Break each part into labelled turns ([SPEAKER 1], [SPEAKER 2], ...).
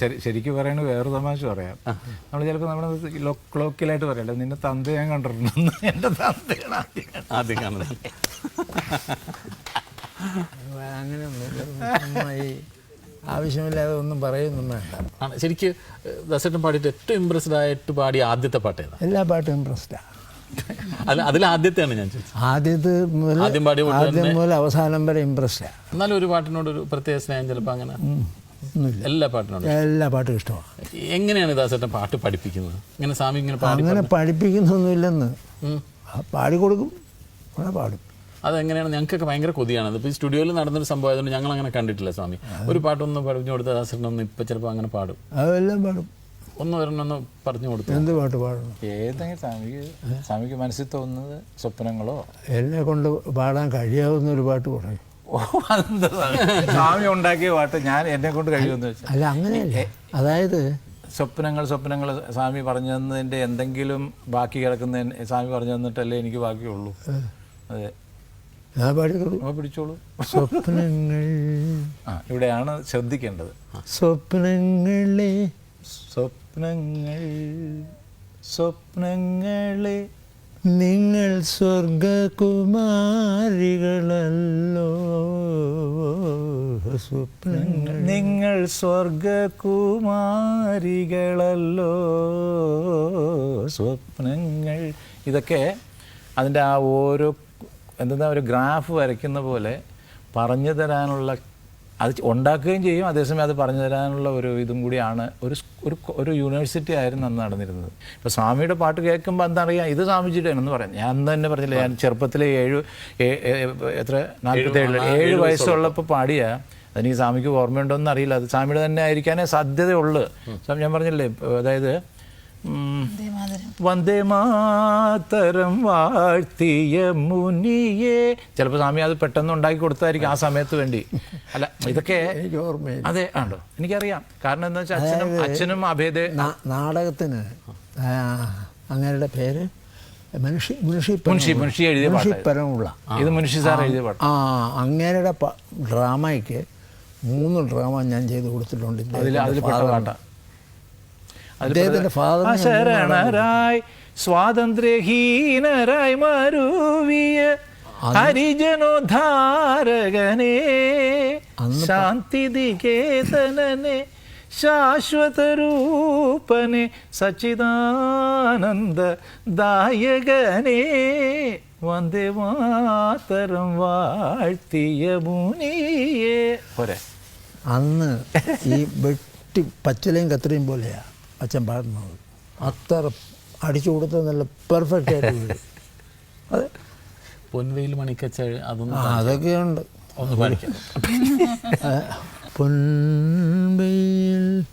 [SPEAKER 1] ശരി ശരിക്കും പറയണ വേറെ തമാശ പറയാം. നമ്മൾ ചിലപ്പോൾ നമ്മൾ ക്ലോക്കിലായിട്ട് പറയല്ലോ? നിന്റെ തന്ത ഞാൻ കണ്ടിട്ടുണ്ട് എന്റെ തന്തയാണ് ആദ്യം
[SPEAKER 2] കാണുന്നത്
[SPEAKER 3] അങ്ങനെ ആവശ്യമില്ലാതെ ഒന്നും പറയുന്നും വേണ്ട.
[SPEAKER 2] ആണ് ശരിക്ക് ദസേട്ടൻ പാടിയിട്ട് ഏറ്റവും ഇമ്പ്രസ്ഡ് ആയിട്ട് പാടിയ ആദ്യത്തെ പാട്ട് ഏതാ?
[SPEAKER 3] എല്ലാ പാട്ടും ഇമ്പ്രസ്ഡാണ്
[SPEAKER 2] അല്ല അതിൽ ആദ്യത്തെയാണ് ഞാൻ
[SPEAKER 3] ആദ്യത്തെ മുതൽ
[SPEAKER 2] ആദ്യം പാടിയ
[SPEAKER 3] ആദ്യം മുതൽ അവസാനം വരെ ഇമ്പ്രസ്ഡാണ്
[SPEAKER 2] എന്നാലും ഒരു പാട്ടിനോട് ഒരു പ്രത്യേക സ്നേഹം ചിലപ്പോൾ അങ്ങനെ.
[SPEAKER 3] ഒന്നുമില്ല.
[SPEAKER 2] എല്ലാ പാട്ടിനും
[SPEAKER 3] എല്ലാ പാട്ടും ഇഷ്ടമാണ്.
[SPEAKER 2] എങ്ങനെയാണ് ദാസേട്ടൻ പാട്ട് പഠിപ്പിക്കുന്നത്? ഇങ്ങനെ സ്വാമി ഇങ്ങനെ പാടി
[SPEAKER 3] അങ്ങനെ പഠിപ്പിക്കുന്നൊന്നുമില്ലെന്ന്.
[SPEAKER 2] പാടി
[SPEAKER 3] കൊടുക്കും പാടിക്കൊടുക്കും. അവിടെ പാടും.
[SPEAKER 2] അതെങ്ങനെയാണ്? ഞങ്ങൾക്കൊക്കെ ഭയങ്കര കൊതിയാണ് ഇപ്പോൾ ഈ സ്റ്റുഡിയോയിൽ നടന്നൊരു സംഭവം ആയതുകൊണ്ട് ഞങ്ങൾ അങ്ങനെ കണ്ടിട്ടില്ല സ്വാമി. ഒരു പാട്ടൊന്ന് പറഞ്ഞു കൊടുത്ത ദാസേട്ടനൊന്ന് ഇപ്പം ചിലപ്പോൾ അങ്ങനെ പാടും.
[SPEAKER 3] അതെല്ലാം പാടും.
[SPEAKER 2] ഒന്ന് ഒരെണ്ണൊന്ന് പറഞ്ഞു കൊടുത്തു?
[SPEAKER 3] എന്ത് പാട്ട് പാടണം?
[SPEAKER 1] ഏതെങ്കിലും സ്വാമിക്ക് സ്വാമിക്ക് മനസ്സിൽ തോന്നുന്നത് സ്വപ്നങ്ങളോ?
[SPEAKER 3] എന്നെ കൊണ്ട് പാടാൻ കഴിയാവുന്ന ഒരു പാട്ട് പറയും
[SPEAKER 1] സ്വാമി? ഉണ്ടാക്കിയ പാട്ട് ഞാൻ എന്നെ കൊണ്ട് കഴിയുമെന്ന് വെച്ചാൽ
[SPEAKER 3] അല്ല അങ്ങനെയല്ല. അതായത്
[SPEAKER 1] സ്വപ്നങ്ങൾ സ്വപ്നങ്ങൾ സ്വാമി പറഞ്ഞു തന്നതിന്റെ എന്തെങ്കിലും ബാക്കി കിടക്കുന്ന സ്വാമി പറഞ്ഞു തന്നിട്ടല്ലേ എനിക്ക് ബാക്കിയുള്ളൂ. അതെ. പിടിച്ചോളൂ.
[SPEAKER 3] സ്വപ്നങ്ങൾ.
[SPEAKER 1] ആ ഇവിടെയാണ് ശ്രദ്ധിക്കേണ്ടത്.
[SPEAKER 3] സ്വപ്നങ്ങളെ.
[SPEAKER 1] സ്വപ്നങ്ങൾ സ്വപ്നങ്ങളെ
[SPEAKER 3] നിങ്ങൾ സ്വർഗകുമാരികളല്ലോ. സ്വപ്നങ്ങൾ.
[SPEAKER 1] നിങ്ങൾ സ്വർഗകുമാരികളല്ലോ. സ്വപ്നങ്ങൾ. ഇതൊക്കെ അതിന്റെ ആ ഓരോ എന്താ ഒരു ഗ്രാഫ് വരയ്ക്കുന്ന പോലെ പറഞ്ഞു തരാനുള്ള അത് ഉണ്ടാക്കുകയും ചെയ്യും. അതേസമയം അത് പറഞ്ഞു തരാനുള്ള ഒരു ഇതും കൂടിയാണ്. ഒരു ഒരു ഒരു യൂണിവേഴ്സിറ്റി ആയിരുന്നു അന്ന് നടന്നിരുന്നത്. ഇപ്പോൾ സ്വാമിയുടെ പാട്ട് കേൾക്കുമ്പോൾ എന്തറിയാം? ഇത് സ്വാമിജിയുടെ എന്ന് പറയാം. ഞാൻ അന്ന് തന്നെ പറഞ്ഞില്ല. ഞാൻ ചെറുപ്പത്തിലെ ഏഴ് എത്ര? നാൽപ്പത്തേഴ് ഏഴ് വയസ്സുള്ളപ്പോൾ പാടിയ. അതെനിക്ക് സ്വാമിക്ക് ഓർമ്മയുണ്ടോയെന്ന് അറിയില്ല. അത് സ്വാമിയുടെ തന്നെ ആയിരിക്കാനേ സാധ്യതയുള്ളൂ. ഞാൻ പറഞ്ഞില്ലേ? അതായത് വന്ദേ മാതരം വാഴ്ത്തിയ മുനിയെ. ചിലപ്പോൾ സ്വാമി അത് പെട്ടെന്ന് ഉണ്ടാക്കി കൊടുത്തായിരിക്കും ആ സമയത്ത് വേണ്ടി. അല്ല ഇതൊക്കെ
[SPEAKER 3] എനിക്ക് ഓർമ്മയില്ല.
[SPEAKER 1] അതെ ആണോ? എനിക്കറിയാം. കാരണം എന്താ വെച്ചാൽ അച്ഛനും അച്ഛനും അഭേദ
[SPEAKER 3] നാടകത്തിന് ആ, അങ്ങേരുടെ പേര് മുൻഷി
[SPEAKER 1] എഴുതിയ ഇത് മുൻഷി സാർ എഴുതിയ പാട്ട്.
[SPEAKER 3] ആ അങ്ങേരുടെ ഡ്രാമയ്ക്ക് മൂന്ന് ഡ്രാമ ഞാൻ ചെയ്ത് കൊടുത്തിട്ടുണ്ട്
[SPEAKER 1] അതിൽ അതിൽ അശരണരായി സ്വാതന്ത്ര്യഹീനരായി മരുവിയ ഹരിജനോദ്ധാരകനെ ശാന്തിനികേതനനെ ശാശ്വതരൂപനെ സച്ചിദാനന്ദ ദായകനെ വന്ദേ മാതരം വാഴ്ത്തിയ മുനിയെ. പോരെ.
[SPEAKER 3] അന്ന് ഈ വെട്ടി പച്ചിലയും കത്രിയും പോലെയാ. അച്ഛൻ പാടുന്നത് അത്ര അടിച്ചു കൊടുത്ത നല്ല പെർഫെക്റ്റ് ആയിട്ട് വീഴും. അതെ.
[SPEAKER 2] പൊൻവെയിൽ മണിക്കച്ച അതൊന്നും
[SPEAKER 3] അതൊക്കെയുണ്ട്.
[SPEAKER 2] ഒന്ന് പഠിക്കാം
[SPEAKER 3] പൊൻവെയിൽ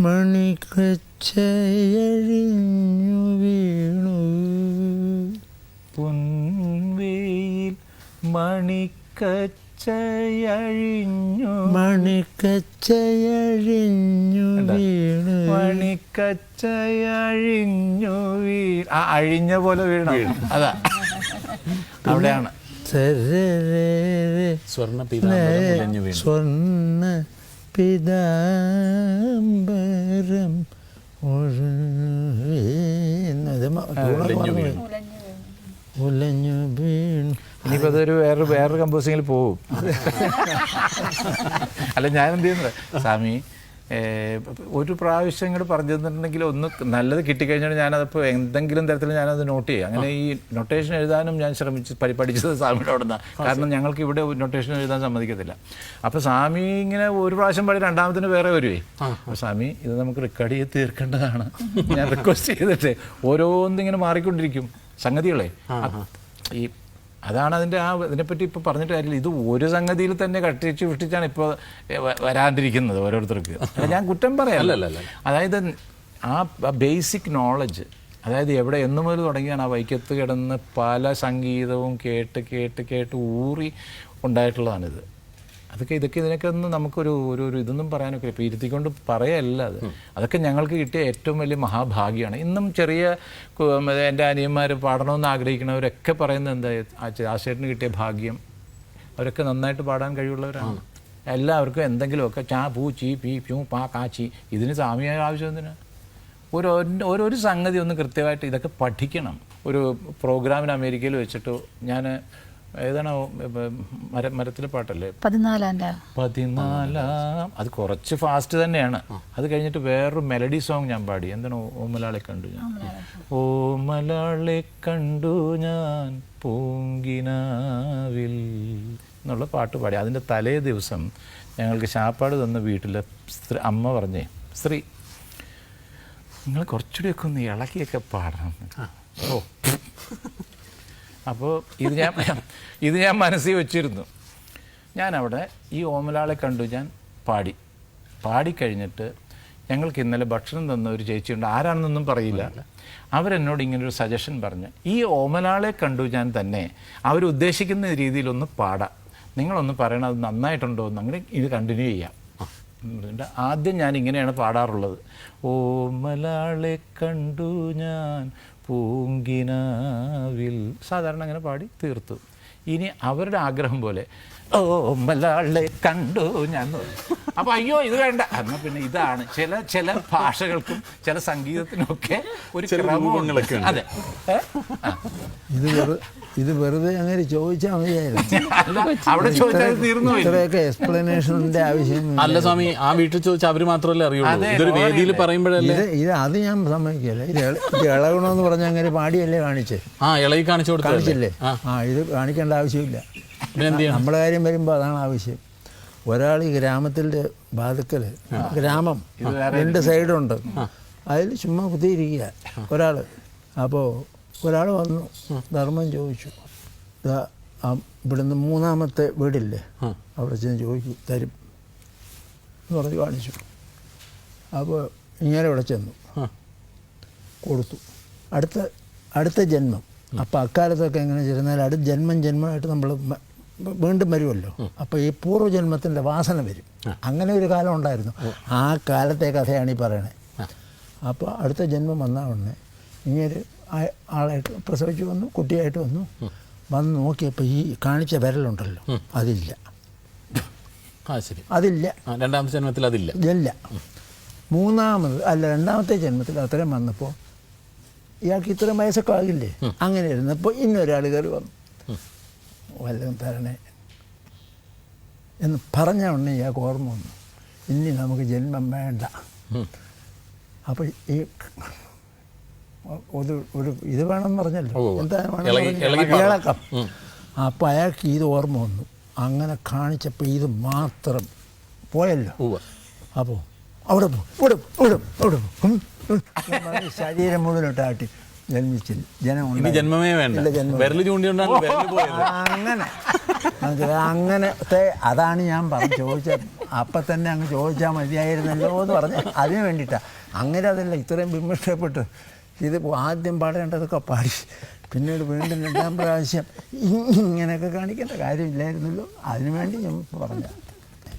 [SPEAKER 3] മണിക്കച്ചയഴിഞ്ഞു വീണു.
[SPEAKER 1] പൊൻവേയിൽ മണിക്കച്ചയഴിഞ്ഞു.
[SPEAKER 3] മണിക്കച്ചയഴിഞ്ഞു വീണു.
[SPEAKER 1] മണിക്കച്ചയഴിഞ്ഞു വീ ആ അഴിഞ്ഞ പോലെ വീണു. അതാ. അവിടെയാണ്.
[SPEAKER 2] സ്വർണ പീതാംബരം ഉലഞ്ഞു വീണു.
[SPEAKER 3] സ്വർണ പിതാംബരം ഉലഞ്ഞു വീണു.
[SPEAKER 1] ഇനിയിപ്പോൾ അതൊരു വേറെ വേറൊരു കമ്പോസിങ്ങിൽ പോവും. അല്ല ഞാൻ എന്ത് ചെയ്യുന്നത് സ്വാമി ഒരു പ്രാവശ്യം ഇങ്ങോട്ട് പറഞ്ഞു തന്നിട്ടുണ്ടെങ്കിൽ ഒന്ന് നല്ലത് കിട്ടിക്കഴിഞ്ഞാൽ ഞാനതിപ്പോൾ എന്തെങ്കിലും തരത്തിൽ ഞാനത് നോട്ട് ചെയ്യും. അങ്ങനെ ഈ നൊട്ടേഷൻ എഴുതാനും ഞാൻ ശ്രമിച്ച് പഠി- പഠിച്ചത് സ്വാമിയുടെ അവിടെ നിന്നാണ് കാരണം ഞങ്ങൾക്ക് ഇവിടെ നൊട്ടേഷൻ എഴുതാൻ സമ്മതിക്കത്തില്ല. അപ്പോൾ സ്വാമി ഇങ്ങനെ ഒരു പ്രാവശ്യം പാടി രണ്ടാമത്തിന് വേറെ വരുവേ. അപ്പോൾ സ്വാമി ഇത് നമുക്ക് റെക്കോർഡ് ചെയ്ത് തീർക്കേണ്ടതാണ്. ഞാൻ റിക്വസ്റ്റ് ചെയ്തിട്ട് ഓരോന്നിങ്ങനെ മാറിക്കൊണ്ടിരിക്കും. സംഗതികളെ? ഈ അതാണ് അതിന്റെ ആ ഇതിനെപ്പറ്റി ഇപ്പോൾ പറഞ്ഞിട്ട് കാര്യമില്ല. ഇത് ഒരു സംഗതിയിൽ തന്നെ കട്ടിച്ച് വിഷ്ടിച്ചാണ് ഇപ്പോൾ വരാണ്ടിരിക്കുന്നത് ഓരോരുത്തർക്ക്. ഞാൻ കുറ്റം പറയാം. അതായത് ആ ബേസിക് നോളജ് അതായത് എവിടെ എന്ന് മുതൽ തുടങ്ങിയാണ് ആ വൈക്കത്ത് കിടന്ന് പല സംഗീതവും കേട്ട് കേട്ട് കേട്ട് ഊറി ഉണ്ടായിട്ടുള്ളതാണിത്. അതൊക്കെ ഇതൊക്കെ ഇതിനൊക്കെ ഒന്ന് നമുക്കൊരു ഒരു ഒരു ഇതൊന്നും പറയാനൊക്കെ ഇപ്പോൾ ഇരുത്തിക്കൊണ്ട് പറയല്ല അത്. അതൊക്കെ ഞങ്ങൾക്ക് കിട്ടിയ ഏറ്റവും വലിയ മഹാഭാഗ്യമാണ്. ഇന്നും ചെറിയ എന്റെ അനിയന്മാർ പാടണമെന്ന് ആഗ്രഹിക്കുന്നവരൊക്കെ പറയുന്നത് എന്താ? ആ ചേ- ആശേട്ടന് കിട്ടിയ ഭാഗ്യം. അവരൊക്കെ നന്നായിട്ട് പാടാൻ കഴിവുള്ളവരാണ്. എല്ലാവർക്കും എന്തെങ്കിലുമൊക്കെ ചാ പൂ ചീ പീ പ്യൂ പാ കാച്ചി ഇതിന് സാമൂഹിക ആവശ്യം എന്തിനാ? ഒരു ഒരു ഒരു സംഗതി ഒന്ന് കൃത്യമായിട്ട് ഇതൊക്കെ പഠിക്കണം. ഒരു പ്രോഗ്രാമിന് അമേരിക്കയിൽ വെച്ചിട്ട് ഞാൻ ഏതാണോ മര മരത്തിലെ പാട്ടല്ലേ?
[SPEAKER 4] പതിനാലാം
[SPEAKER 1] പതിനാലാം. അത് കുറച്ച് ഫാസ്റ്റ് തന്നെയാണ്. അത് കഴിഞ്ഞിട്ട് വേറൊരു മെലഡി സോങ് ഞാൻ പാടി. എന്താണ് ഓമലാളെ കണ്ടു ഞാൻ? ഓമലാളെ കണ്ടു ഞാൻ പൂങ്കിനാവിൽ എന്നുള്ള പാട്ട് പാടി. അതിന്റെ തലേ ദിവസം ഞങ്ങൾക്ക് ശാപ്പാട് തന്ന വീട്ടിലെ സ്ത്രീ അമ്മ പറഞ്ഞേ സ്ത്രീ നിങ്ങൾ കുറച്ചുകൂടിയൊക്കെ ഒന്ന് ഇളക്കിയൊക്കെ പാടണം. ഓ അപ്പോൾ ഇത് ഞാൻ ഇത് ഞാൻ മനസ്സിൽ വെച്ചിരുന്നു. ഞാൻ അവിടെ ഈ ഓമലാളെ കണ്ടു ഞാൻ പാടി. പാടിക്കഴിഞ്ഞിട്ട് ഞങ്ങൾക്ക് ഇന്നലെ ഭക്ഷണം തന്ന ഒരു ചേച്ചിയുണ്ട്. ആരാണെന്നൊന്നും പറയില്ല. അവരെന്നോട് ഇങ്ങനൊരു സജഷൻ പറഞ്ഞു. ഈ ഓമലാളെ കണ്ടു ഞാൻ തന്നെ അവരുദ്ദേശിക്കുന്ന രീതിയിലൊന്ന് പാടാം. നിങ്ങളൊന്ന് പറയണം അത് നന്നായിട്ടുണ്ടോ എന്ന് അങ്ങനെ ഇത് കണ്ടിന്യൂ ചെയ്യാം. ആദ്യം ഞാൻ ഇങ്ങനെയാണ് പാടാറുള്ളത്. ഓമലാളെ കണ്ടു ഞാൻ പൂങ്കിനാവിൽ സാധാരണ അങ്ങനെ പാടി തീർത്തു. ഇനി അവരുടെ ആഗ്രഹം പോലെ ഓമലാളെ കണ്ടു ഞാൻ. അപ്പോൾ അപ്പൊ അയ്യോ ഇത് വേണ്ട. എന്നാൽ പിന്നെ ഇതാണ്. ചില ചില ഭാഷകൾക്കും ചില സംഗീതത്തിനൊക്കെ ഒരു
[SPEAKER 2] ക്രമങ്ങളൊക്കെ.
[SPEAKER 1] അതെ.
[SPEAKER 3] ഇത് ഇത് വെറുതെ അങ്ങനെ ചോദിച്ചാൽ മതിയായിരുന്നു? ഇത്രയൊക്കെ എക്സ്പ്ലനേഷന്റെ ആവശ്യം
[SPEAKER 2] അല്ല സ്വാമി ആ വീട്ടിൽ ചോദിച്ചാൽ അവർ മാത്രമല്ലേ അറിയുള്ളൂ? ഇതൊരു വേദിയിൽ. പറയുമ്പോഴല്ലേ?
[SPEAKER 3] ഇത് ഇത് അത് ഞാൻ സമ്മതിക്കില്ല. ഇത് എന്ന് ഇളകണമെന്ന് പറഞ്ഞ അങ്ങനെ പാടിയല്ലേ കാണിച്ചേ?
[SPEAKER 2] ആ ഇളകി കാണിച്ചു
[SPEAKER 3] കാണിച്ചില്ലേ?
[SPEAKER 2] ആ
[SPEAKER 3] ഇത് കാണിക്കേണ്ട ആവശ്യമില്ല. നമ്മുടെ കാര്യം വരുമ്പോൾ അതാണ് ആവശ്യം ഒരാൾ ഈ ഗ്രാമത്തിന്റെ ബാധക്കൽ ഗ്രാമം രണ്ട് സൈഡുണ്ട്. അതിൽ ചുമ്മാ കുത്തിയിരിക്കുക ഒരാൾ അപ്പോൾ ഒരാൾ വന്നു ധർമ്മം ചോദിച്ചു ഇവിടുന്ന് മൂന്നാമത്തെ വീടില്ലേ? അവിടെ ചെന്ന് ചോദിച്ചു തരും. എന്ന് പറഞ്ഞ് കാണിച്ചു. അപ്പോൾ ഇങ്ങനെ ഇവിടെ ചെന്നു. കൊടുത്തു. അടുത്ത അടുത്ത ജന്മം. അപ്പോൾ അക്കാലത്തൊക്കെ എങ്ങനെ ചെന്നാൽ അടുത്ത ജന്മം ജന്മമായിട്ട് നമ്മൾ വീണ്ടും വരുമല്ലോ. അപ്പോൾ ഈ പൂർവജന്മത്തിന്റെ വാസന വരും. അങ്ങനെ ഒരു കാലം ഉണ്ടായിരുന്നു. ആ. കാലത്തെ കഥയാണ് ഈ പറയണേ. അപ്പോൾ അടുത്ത ജന്മം വന്ന ഉടനെ ഇങ്ങനെ ആളായിട്ട് പ്രസവിച്ചു വന്നു കുട്ടിയായിട്ട് വന്നു. വന്ന് നോക്കിയപ്പോൾ ഈ കാണിച്ച വിരലുണ്ടല്ലോ. അതില്ല.
[SPEAKER 2] ശരി.
[SPEAKER 3] അതില്ല.
[SPEAKER 2] രണ്ടാമത്തെ ജന്മത്തിൽ അതില്ല.
[SPEAKER 3] ഇല്ല. മൂന്നാമത് അല്ല രണ്ടാമത്തെ ജന്മത്തിൽ അത്രയും വന്നപ്പോൾ ഇയാൾക്ക് ഇത്രയും വയസ്സൊക്കെ ആകില്ലേ അങ്ങനെ ഇരുന്നപ്പോൾ ഇന്നൊരാൾ കയറി വന്നു. വല്ലതും തരണേ എന്ന് പറഞ്ഞ ഉടനെ ഇയാൾക്ക് ഓർമ്മ വന്നു. ഇനി നമുക്ക് ജന്മം വേണ്ട. അപ്പോൾ ഈ ഒരു ഒരു ഇത് വേണമെന്ന് പറഞ്ഞല്ലോ. എന്താ. ഇളക്കം. അപ്പോൾ അയാൾക്ക് ഇത് ഓർമ്മ വന്നു. അങ്ങനെ കാണിച്ചപ്പോൾ ഇത് മാത്രം പോയല്ലോ. അപ്പോൾ അവിടെ പോ ഇവിടെ ഇവിടെ ശരീരം മുഴുവനിട്ട് ആട്ടി ജന്മിച്ചില്ല. ജനം
[SPEAKER 2] ജന്മമേ വേണ്ട. ചൂണ്ടിയോണ്ടാണ്
[SPEAKER 3] അങ്ങനെ? അങ്ങനത്തെ അതാണ് ഞാൻ പറഞ്ഞു ചോദിച്ചത്. അപ്പം തന്നെ അങ്ങ് ചോദിച്ചാൽ മതിയായിരുന്നല്ലോ എന്ന് പറഞ്ഞ് അതിന് വേണ്ടിയിട്ടാണ് അങ്ങനെ അതല്ല ഇത്രയും വിമർശപ്പെട്ട്. ഇത് ആദ്യം പാടേണ്ടതൊക്കെ പാടി. പിന്നീട് വീണ്ടും രണ്ടാം പ്രാവശ്യം ഇങ്ങനെയൊക്കെ കാണിക്കേണ്ട കാര്യമില്ലായിരുന്നല്ലോ. അതിനു വേണ്ടി ഞാൻ പറഞ്ഞ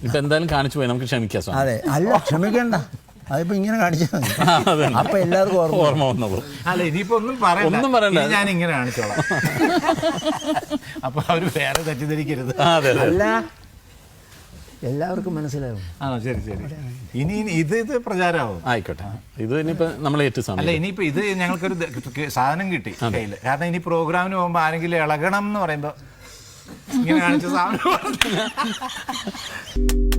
[SPEAKER 2] ഇപ്പം എന്തായാലും കാണിച്ചു പോയി. നമുക്ക് ക്ഷമിക്കാം
[SPEAKER 3] അതെ. അല്ല ക്ഷമിക്കണ്ട. അതിപ്പോൾ ഇങ്ങനെ കാണിച്ചാൽ മതി.
[SPEAKER 2] അതന്നെ.
[SPEAKER 3] എല്ലാവർക്കും ഓർമ്മ
[SPEAKER 2] ഓർമ്മ വന്നോളൂ.
[SPEAKER 1] അല്ല ഇനിയിപ്പോ ഒന്നും പറയണ്ട.
[SPEAKER 2] ഒന്നും പറയണ്ട.
[SPEAKER 1] ഞാൻ ഇങ്ങനെ കാണിച്ചോളാം. അപ്പൊ അവർ വേറെ തെറ്റിദ്ധരിക്കരുത്.
[SPEAKER 3] അല്ല എല്ലാവർക്കും മനസ്സിലാവും.
[SPEAKER 1] ആ ശരി ശരി. ഇനി ഇത് ഇത് പ്രചാരമാവും
[SPEAKER 2] ആയിക്കോട്ടെ. ഇത് ഇനിയിപ്പോ നമ്മൾ
[SPEAKER 1] അല്ല ഇനിയിപ്പോ ഇത് ഞങ്ങൾക്കൊരു സാധനം കിട്ടി കയ്യിൽ. കാരണം ഇനി പ്രോഗ്രാമിന് പോകുമ്പോ ആരെങ്കിലും ഇളകണം എന്ന് പറയുമ്പോ ഇങ്ങനെ കാണിച്ച സാധനം.